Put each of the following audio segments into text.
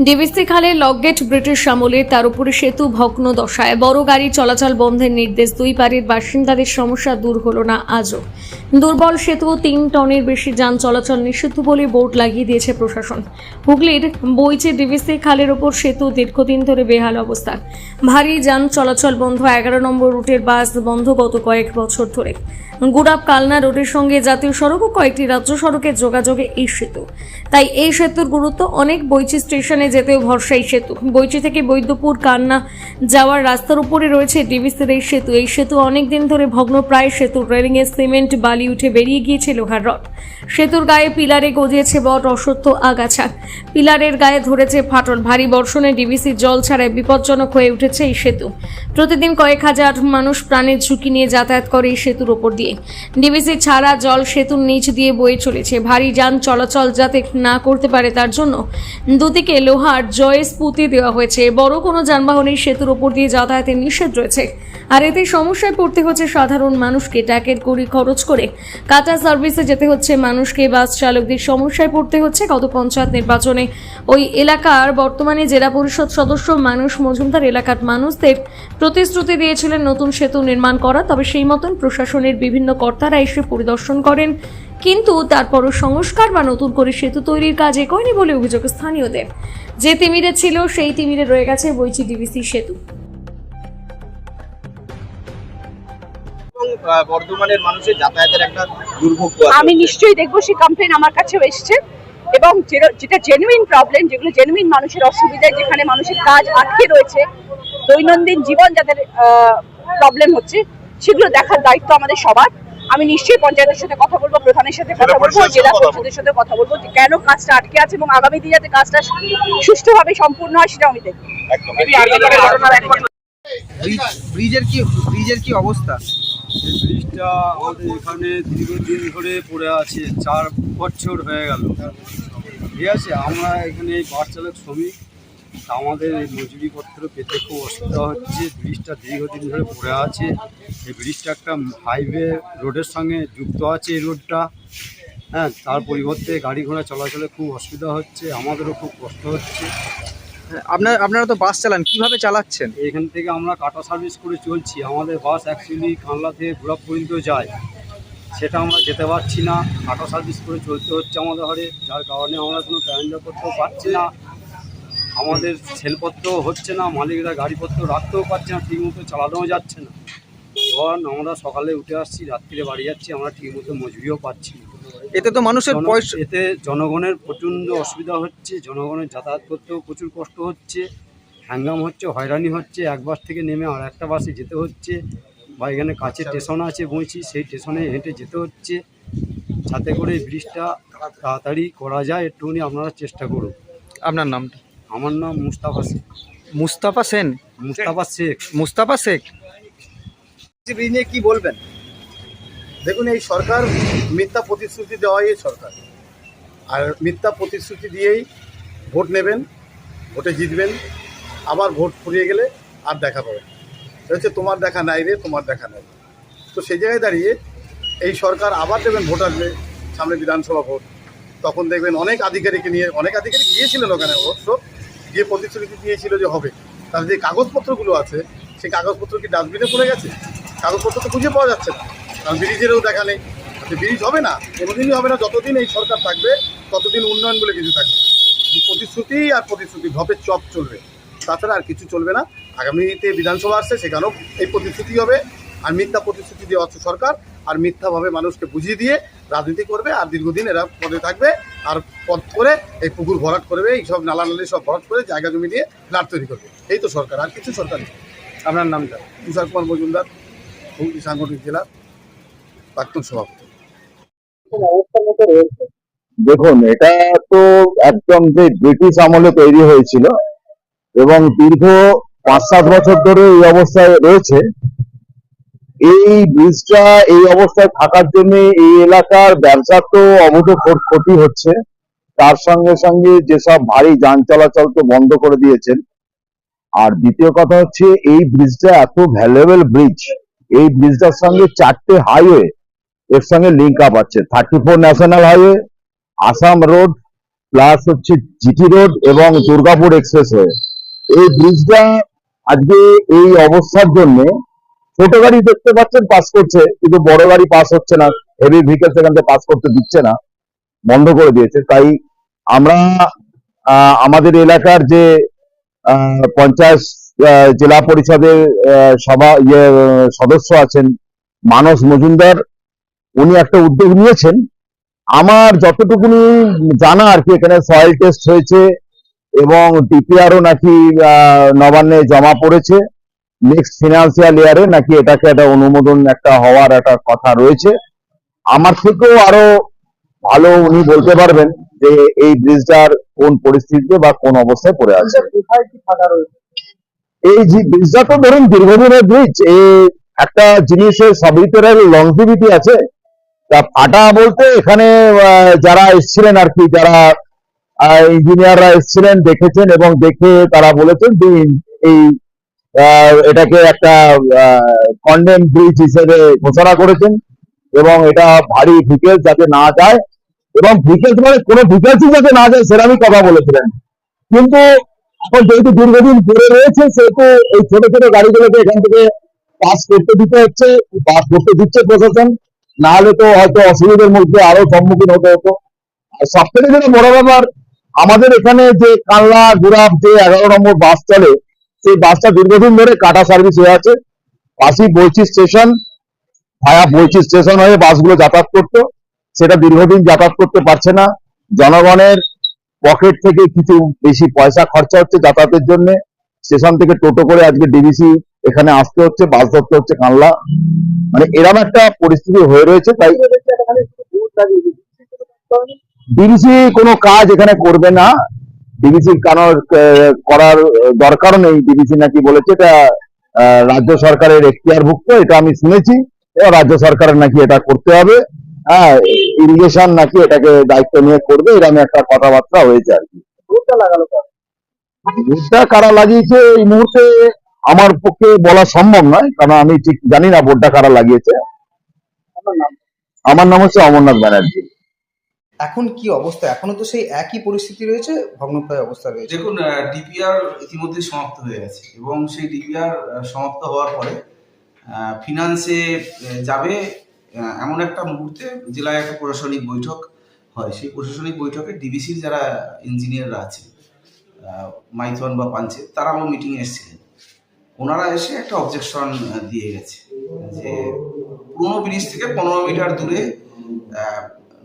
DVC খালে lock gate British আমলে তার উপরে সেতু, ভগ্ন দশায়। বড় গাড়ি চলাচল বন্ধের নির্দেশ। দুই পারের বাসিন্দাদের সমস্যা দূর হলো না আজও। দুর্বল সেতু, তিন টনের বেশি যান চলাচল নিষিদ্ধ বলে বোর্ড লাগিয়ে দিয়েছে প্রশাসন। হুগলির বইচে ডিভিসি খালের ওপর সেতু দীর্ঘদিন ধরে বেহাল অবস্থা। ভারী যান চলাচল বন্ধ এগারো নম্বর রুটের বাস বন্ধ গত কয়েক বছর ধরে। গুড়াপ কালনা রোডের সঙ্গে জাতীয় সড়ক ও কয়েকটি রাজ্য সড়কের যোগাযোগে এই সেতু। তাই এই সেতুর গুরুত্ব অনেক বইচি স্টেশনে যেতেও ভরসা এই সেতু। বইচি থেকে বৈদ্যপুর কান্না যাওয়ার রাস্তার উপরে রয়েছে ডিভিসির এই সেতু। এই সেতু অনেক দিন ধরে ভগ্নপ্রায় সেতুর রেলিংয়ে সিমেন্ট, বালি উঠে বেরিয়ে গিয়েছে লোহার রড। সেতুর গায়ে পিলারে গজিয়েছে বট অসত্য আগাছা। পিলারের গায়ে ধরেছে ফাটল। ভারী বর্ষণে ডিভিসির জল ছাড়াই বিপজ্জনক হয়ে উঠেছে এই সেতু। প্রতিদিন কয়েক হাজার মানুষ প্রাণের ঝুঁকি নিয়ে যাতায়াত করে এই সেতুর ওপর দিয়ে। ডিভিসি ছাড়া জল সেতুর নিচ দিয়ে বয়ে চলেছে। ভারী যান চলাচল যাতে না করতে পারে তার জন্য দুদিকে লোহার জয়েস পুঁতে দেওয়া হয়েছে। বড় কোনো যানবাহনের সেতুর ওপর দিয়ে যাতায়াতের নিষেধ রয়েছে। আর এতে সমস্যায় পড়তে হচ্ছে সাধারণ মানুষকে। ট্যাকের কড়ি খরচ করে কাটা সার্ভিসে যেতে হচ্ছে মানুষকে, বাস চালকদের সমস্যায় পড়তে হচ্ছে। গত পঞ্চায়েত নির্বাচনে ওই এলাকার বর্তমানে জেলা পরিষদ সদস্য মানুষ মজুমদার এলাকার মানুষদের প্রতিশ্রুতি দিয়েছিলেন নতুন সেতু নির্মাণ করা। তবে সেই মতন প্রশাসনের বিভিন্ন কর্তারা এসে পরিদর্শন করেন। কিন্তু তারপরও সংস্কার বা নতুন করে সেতু তৈরির কাজ এগোয়নি বলে অভিযোগ স্থানীয়দের। যে তিমিরে ছিল, সেই তিমিরে রয়ে গেছে বইচি ডিভিসি সেতু। এবং বর্ধমানের মানুষের যাতায়াতের একটা দুর্ভোগ আমি নিশ্চয়ই দেখব সেই কমপ্লেন আমার কাছেও এসছে। এবং যেটা- যেটা জেনুইন প্রবলেম যেগুলো জেনুইন মানুষের অসুবিধা যেখানে মানুষের কাজ আটকে রয়েছে দৈনন্দিন জীবন যাদের প্রবলেম হচ্ছে সেগুলো দেখার দায়িত্ব আমাদের সবার। আমি নিশ্চয়ই পঞ্চায়েতের সাথে কথা বলব প্রধানের সাথে কথা বলব জেলা পরিষদের সাথে কথা বলব যে কেন কাজটা আটকে আছে এবং আগামী দিনে যাতে কাজটা সুষ্ঠুভাবে সম্পূর্ণ হয় সেটা আমি দেখব। ব্রিজের কি ব্রিজের কি অবস্থা? এই ব্রিজটা আমাদের এখানে দীর্ঘদিন ধরে পড়ে আছে, চার বছর হয়ে গেল। ঠিক আছে, আমরা এখানে এই বাস চালক শ্রমিক আমাদের এই মজুরিপত্র পেতে খুব অসুবিধা হচ্ছে। ব্রিজটা দীর্ঘদিন ধরে পড়ে আছে। এই ব্রিজটা একটা হাইওয়ে রোডের সঙ্গে যুক্ত আছে এই রোডটা হ্যাঁ তার পরিবর্তে গাড়ি ঘোড়া চলাচলে খুব অসুবিধা হচ্ছে, আমাদেরও খুব কষ্ট হচ্ছে। আপনার, আপনারা তো বাস চালান, কীভাবে চালাচ্ছেন? এখান থেকে আমরা কাটা সার্ভিস করে চলছি। আমাদের বাস অ্যাকচুয়ালি কানলা থেকে ঘোরা পর্যন্ত যায়। সেটা আমরা যেতে পারছি না। কাটা সার্ভিস করে চলতে হচ্ছে আমাদের ঘরে। যার কারণে আমরা কোনো প্যাসেঞ্জার করতেও পারছি না। আমাদের সেলপত্রও হচ্ছে না। মালিকরা গাড়িপত্র রাখতেও পারছে না। ঠিকমতো চালানোও যাচ্ছে না। ধর, আমরা সকালে উঠে আসছি, রাত্রিরে বাড়ি যাচ্ছি। আমরা ঠিকমতো মজুরিও পাচ্ছি না। এতে তো মানুষের পয়সা এতে জনগণের প্রচণ্ড অসুবিধা হচ্ছে জনগণের যাতায়াত করতেও প্রচুর কষ্ট হচ্ছে হ্যাঙ্গাম হচ্ছে হয়রানি হচ্ছে এক বাস থেকে নেমে আর একটা বাসে যেতে হচ্ছে বা এখানে কাছে স্টেশন আছে বইছি সেই স্টেশনে হেঁটে যেতে হচ্ছে। যাতে করে এই ব্রিজটা তাড়াতাড়ি করা যায় একটুখানি আপনারা চেষ্টা করুন। আপনার নামটা? আমার নাম মুস্তাফা শেখ। মুস্তাফা সেন? মুস্তাফা শেখ। মুস্তাফা শেখ? ব্রিজ নিয়ে কি বলবেন? দেখুন, এই সরকার মিথ্যা প্রতিশ্রুতি দেওয়াই এই সরকার। আর মিথ্যা প্রতিশ্রুতি দিয়েই ভোট নেবেন, ভোটে জিতবেন, আবার ভোট ফুরিয়ে গেলে আর দেখা পাবেন হচ্ছে তোমার দেখা নাই রে, তোমার দেখা নাই। তো সেই জায়গায় দাঁড়িয়ে এই সরকার আবার দেবেন ভোট আসবে, সামনে বিধানসভা ভোট। তখন দেখবেন অনেক আধিকারিককে নিয়ে, অনেক আধিকারিক গিয়েছিলেন ওখানে অবশ্য, গিয়ে প্রতিশ্রুতি দিয়েছিল যে হবে। তার যে কাগজপত্রগুলো আছে, সেই কাগজপত্র কি ডাস্টবিনে পড়ে গেছে? কাগজপত্র তো খুঁজে পাওয়া যাচ্ছে না। কারণ ব্রিজেরও দেখা নেই। তো ব্রিজ হবে না? কোনোদিনই হবে না। যতদিন এই সরকার থাকবে ততদিন উন্নয়ন বলে কিছু থাকবে প্রতিশ্রুতি আর প্রতিশ্রুতি ধপের চপ চলবে। তাছাড়া আর কিছু চলবে না। আগামীতে বিধানসভা আসছে সেখানেও এই প্রতিশ্রুতি হবে। আর মিথ্যা প্রতিশ্রুতি দেওয়া হচ্ছে সরকার আর মিথ্যাভাবে মানুষকে বুঝিয়ে দিয়ে রাজনীতি করবে আর দীর্ঘদিন এরা পদে থাকবে আর পদ করে এই পুকুর ভরাট করবে এই সব নালা নালি সব ভরাট করে জায়গা জমি দিয়ে ফ্ল্যাট তৈরি করবে। এই তো সরকার আর কিছু সরকার নেই। আপনার নামটা? তুষার কুমার মজুমদার হুগলি সাংগঠনিক জেলার প্রাক্তন সভাপতি। দেখুন এটা তো একদম যে ব্রিটিশ আমলে তৈরি হয়েছিল এবং দীর্ঘ পাঁচ সাত বছর ধরে এই অবস্থায় রয়েছে। এই ব্রিজটা এই অবস্থায় থাকার জন্য এই এলাকার ব্যবসার তো অবশ্য ক্ষতি হচ্ছে। তার সঙ্গে সঙ্গে যেসব ভারী যান চলাচল তো বন্ধ করে দিয়েছেন। আর দ্বিতীয় কথা হচ্ছে এই ব্রিজটা এত ভ্যালুয়েবল ব্রিজ এই ব্রিজটার সঙ্গে চারটে হাইওয়ে এর সঙ্গে লিঙ্ক আপ আছে। Thirty four national highway Assam road plus হচ্ছে জিটি রোড এবং দুর্গাপুর এক্সপ্রেসওয়ে এই ব্রিজটা আজকে এই অবস্থার জন্য ছোট গাড়ি দেখতে পাচ্ছেন পাস করছে, কিন্তু বড় গাড়ি পাস হচ্ছে না হেভি ভেহিকেল সেখান থেকে পাস করতে দিচ্ছে না, বন্ধ করে দিয়েছে। তাই আমরা আমাদের এলাকার যে পঞ্চায়েত জেলা পরিষদের সভা ইয়ে সদস্য আছেন, মানস মজুমদার উনি একটা উদ্যোগ নিয়েছেন। আমার যতটুকুনি জানা আর কি এখানে সয়েল টেস্ট হয়েছে এবং ডিপিআরও নাকি নবান্নে জমা পড়েছে। নেক্সট ফিনান্সিয়াল ইয়ারে নাকি এটাকে একটা অনুমোদন একটা হওয়ার একটা কথা রয়েছে। আমার থেকেও আরও ভালো উনি বলতে পারবেন যে এই ব্রিজটার কোন পরিস্থিতিতে বা কোন অবস্থায় পড়ে আছে। এই যে ব্রিজটা তো ধরুন দীর্ঘদিনের ব্রিজ এই একটা জিনিসের তো লংজিভিটি আছে। ফাটা বলতে এখানে যারা এসেছিলেন আর কি, যারা ইঞ্জিনিয়াররা এসেছিলেন, দেখেছেন এবং দেখে তারা বলেছেন যে এই এটাকে একটা কন্ডেম ব্রিজ হিসেবে ঘোষণা করেছেন এবং এটা ভারী ভিকেল যাতে না যায় এবং ভিকেলস মানে কোনো ভিকেলসই যাতে না যায় সেরকমই কথা বলেছিলেন। কিন্তু এখন যেহেতু দীর্ঘদিন পরে রয়েছে, সেহেতু এই ছোট ছোট গাড়িগুলোকে এখান থেকে পাস করতে দিতে হচ্ছে পাস করতে দিচ্ছে প্রশাসন। না হলে তো হয়তো অসুবিধার মধ্যে আরও সম্মুখীন হতে হতো। আর সব থেকে যেটা বড় ব্যাপার, আমাদের এখানে যে কানলা গুরাব যে এগারো নম্বর বাস চলে, সেই বাসটা দীর্ঘদিন ধরে কাটা সার্ভিস হয়ে আছে। পাশেই বলছি স্টেশন ভায়া বলছি স্টেশন হয়ে বাসগুলো যাতায়াত করতো। সেটা দীর্ঘদিন যাতায়াত করতে পারছে না। জনগণের পকেট থেকে কিছু বেশি পয়সা খরচা হচ্ছে যাতায়াতের জন্য। স্টেশন থেকে টোটো করে আজকে ডিবিসি এখানে আসতে হচ্ছে বাস ধরতে হচ্ছে কানলা। মানে এরকম একটা পরিস্থিতি হয়ে রয়েছে তাই ডিবিসি কোনো কাজ এখানে করবে না। ডিবিসি কেন করার দরকারও নেই ডিবিসি নাকি বলেছে এটা রাজ্য সরকারের এখতিয়ারভুক্ত এটা আমি শুনেছি। রাজ্য সরকারের নাকি এটা করতে হবে। হ্যাঁ ইরিগেশন নাকি এটাকে দায়িত্ব নিয়ে করবে এরকম একটা কথাবার্তা হয়েছে আর কি। কারা লাগিয়েছে এই মুহূর্তে আমার পক্ষে বলা সম্ভব নয় কারণ আমি ঠিক জানি না ভোটটা কারা লাগিয়েছে। আমার নাম হচ্ছে অমরনাথ ব্যানার্জি। এখন কি অবস্থা? এখনও তো সেই একই পরিস্থিতি রয়েছে ভগ্নপ্রায় অবস্থা রয়েছে। দেখুন ডিপিআর ইতিমধ্যে সমাপ্ত হয়ে গেছে এবং সেই ডিপিআর সমাপ্ত হওয়ার পরে ফিনান্সে যাবে এমন একটা মুহূর্তে জেলায় একটা প্রশাসনিক বৈঠক হয়। সেই প্রশাসনিক বৈঠকে ডিবিসির যারা ইঞ্জিনিয়াররা আছে আহ, মাইথন বা পাঞ্চে তারা আমার মিটিংয়ে এসেছিলেন। ওনারা এসে একটা অবজেকশন দিয়ে গেছে যে পুরোনো ব্রিজ থেকে পনেরো মিটার দূরে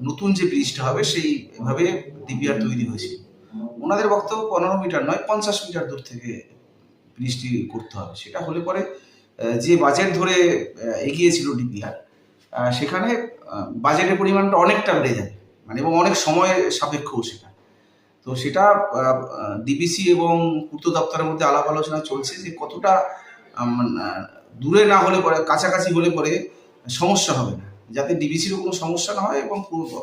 নতুন যে ব্রিজটা হবে সেইভাবে ডিপিআর তৈরি হয়েছিল ওনাদের বক্তব্য পনেরো মিটার নয়, পঞ্চাশ মিটার দূর থেকে ব্রিজটি করতে হবে। সেটা হলে পরে যে বাজেট ধরে এগিয়েছিল ডিপিআর সেখানে বাজেটের পরিমাণটা অনেকটা বেড়ে যাবে। মানে এবং অনেক সময় সাপেক্ষও সেটা। তো সেটা ডিবিসি এবং পূর্ত দপ্তরের মধ্যে আলাপ আলোচনা চলছে যে কতটা দূরে না হলে পরে, কাছাকাছি হলে পরে সমস্যা হবে না। যাতে ডিবিসিরও কোনো সমস্যা না হয় এবং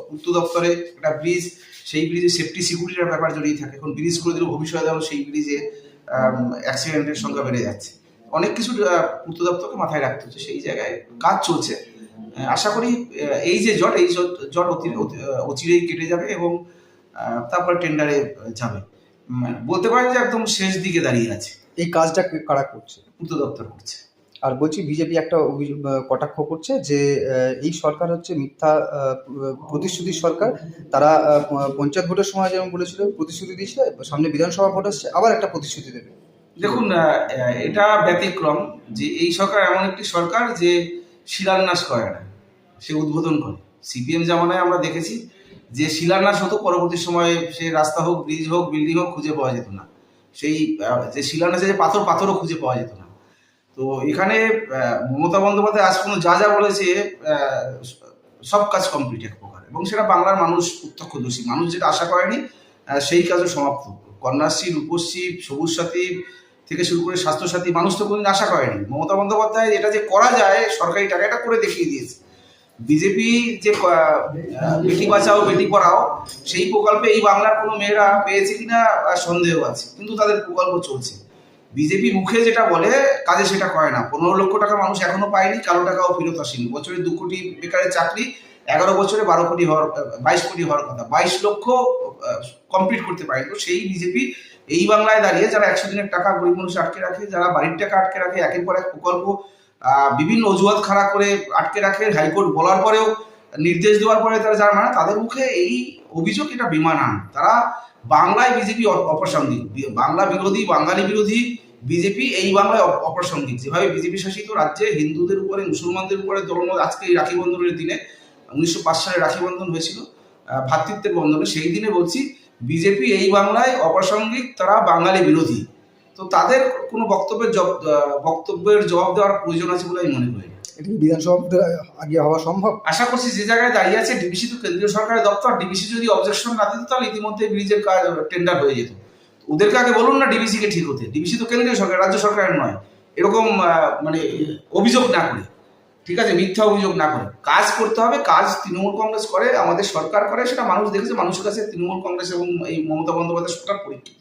পূর্ত দপ্তরে একটা ব্রিজ সেই ব্রিজে সেফটি সিকিউরিটির ব্যাপার জড়িয়ে থাকে। এখন ব্রিজ করে দিলে ভবিষ্যতে যেন সেই ব্রিজে অ্যাক্সিডেন্টের সংখ্যা বেড়ে যাচ্ছে। অনেক কিছু পূর্ত দপ্তরকে মাথায় রাখতে হচ্ছে। সেই জায়গায় কাজ চলছে। আশা করি এই যে জট, এই জট অতি, অচিরেই কেটে যাবে এবং তারপরে টেন্ডারে যাবে। বলতে পারেন যে একদম শেষ দিকে দাঁড়িয়ে আছে। এই কাজটা কারা করছে? পূর্ত দপ্তর করছে। আর বলছি বিজেপি একটা অভিযোগ কটাক্ষ করছে যে এই সরকার হচ্ছে মিথ্যা প্রতিশ্রুতির সরকার। তারা পঞ্চায়েত ভোটের সময় যেমন বলেছিল প্রতিশ্রুতি দিয়েছিল সামনে বিধানসভা ভোট আসছে আবার একটা প্রতিশ্রুতি দেবে। দেখুন এটা ব্যতিক্রম যে এই সরকার এমন একটি সরকার যে শিলান্যাস করে না সে উদ্বোধন করে। সিপিএম জামানায় আমরা দেখেছি যে শিলান্যাস হতো, পরবর্তী সময়ে সে রাস্তা হোক ব্রিজ হোক বিল্ডিং হোক, খুঁজে পাওয়া যেত না। সেই যে শিলান্যাসে যে পাথর, পাথরও খুঁজে পাওয়া যেত না। তো এখানে মমতা বন্দ্যোপাধ্যায় আজ পর্যন্ত যা যা বলেছে সব কাজ কমপ্লিট এক প্রকার। এবং সেটা বাংলার মানুষ প্রত্যক্ষদর্শী। মানুষ যেটা আশা করেনি সেই কাজও সমাপ্ত। কন্যাশ্রী, রূপশ্রী সবুজ সাথী থেকে শুরু করে স্বাস্থ্যসাথী, মানুষ তো কোনোদিন আশা করেনি। মমতা বন্দ্যোপাধ্যায় এটা যে করা যায়, সরকারি টাকা, এটা করে দেখিয়ে দিয়েছে। বিজেপি যে বেটি বাঁচাও, বেটি পড়াও, সেই প্রকল্পে এই বাংলার কোনো মেয়েরা পেয়েছে কিনা সন্দেহ আছে, কিন্তু তাদের প্রকল্প চলছে। বিজেপি মুখে যেটা বলে, কাজে সেটা করে না। পনেরো লক্ষ টাকা মানুষ এখনও পায়নি কারও টাকাও ফেরত আসেনি। বছরে দু কোটি বেকারের চাকরি, এগারো বছরে বারো কোটি হওয়ার বাইশ কোটি হওয়ার কথা। বাইশ লক্ষ কমপ্লিট করতে পারে তো সেই বিজেপি এই বাংলায় দাঁড়িয়ে যারা একশো দিনের টাকা গরিব মানুষ আটকে রাখে, যারা বাড়ির টাকা আটকে রাখে, একের পর এক প্রকল্প বিভিন্ন অজুহাত খাড়া করে আটকে রাখে, হাইকোর্ট বলার পরেও নির্দেশ দেওয়ার পরে তারা যারা মানে তাদের মুখে এই অভিযোগ এটা বিমানান। তারা বাংলায় বিজেপি অপ্রাসঙ্গিক। বাংলা বিরোধী, বাঙালি বিরোধী বিজেপি এই বাংলায় অপ- অপ্রাসঙ্গিক। যেভাবে বিজেপি শাসিত রাজ্যে হিন্দুদের উপরে, মুসলমানদের উপরে ধর্ম আজকে এই রাখি বন্ধনের দিনে, উনিশশো পাঁচ সালে রাখি বন্ধন হয়েছিল ভ্রাতৃত্বের বন্ধনে, সেই দিনে বলছি বিজেপি এই বাংলায় অপ্রাসঙ্গিক, তারা বাঙালি বিরোধী। তো তাদের কোনো বক্তব্যের বক্তব্যের জবাব দেওয়ার প্রয়োজন আছে বলে আমি মনে করি। বিধানসভা আগে হওয়া সম্ভব? আশা করছি যে জায়গায় দাঁড়িয়ে আছে ডিবিসি তো কেন্দ্রীয় সরকারের দপ্তর ডিবিসি যদি অবজেকশন না দিত তাহলে ইতিমধ্যে ব্রিজের কাজ টেন্ডার হয়ে যেত। ওদেরকে আগে বলুন না ডিবিসিকে ঠিক হতে। ডিবিসি তো কেন্দ্রীয় সরকার রাজ্য সরকারের নয়। এরকম মানে অভিযোগ না করে। ঠিক আছে মিথ্যা অভিযোগ না করে। কাজ করতে হবে কাজ তৃণমূল কংগ্রেস করে আমাদের সরকার করে সেটা মানুষ দেখেছে মানুষের কাছে তৃণমূল কংগ্রেস এবং এই মমতা বন্দ্যোপাধ্যায় সরকার পরীক্ষিত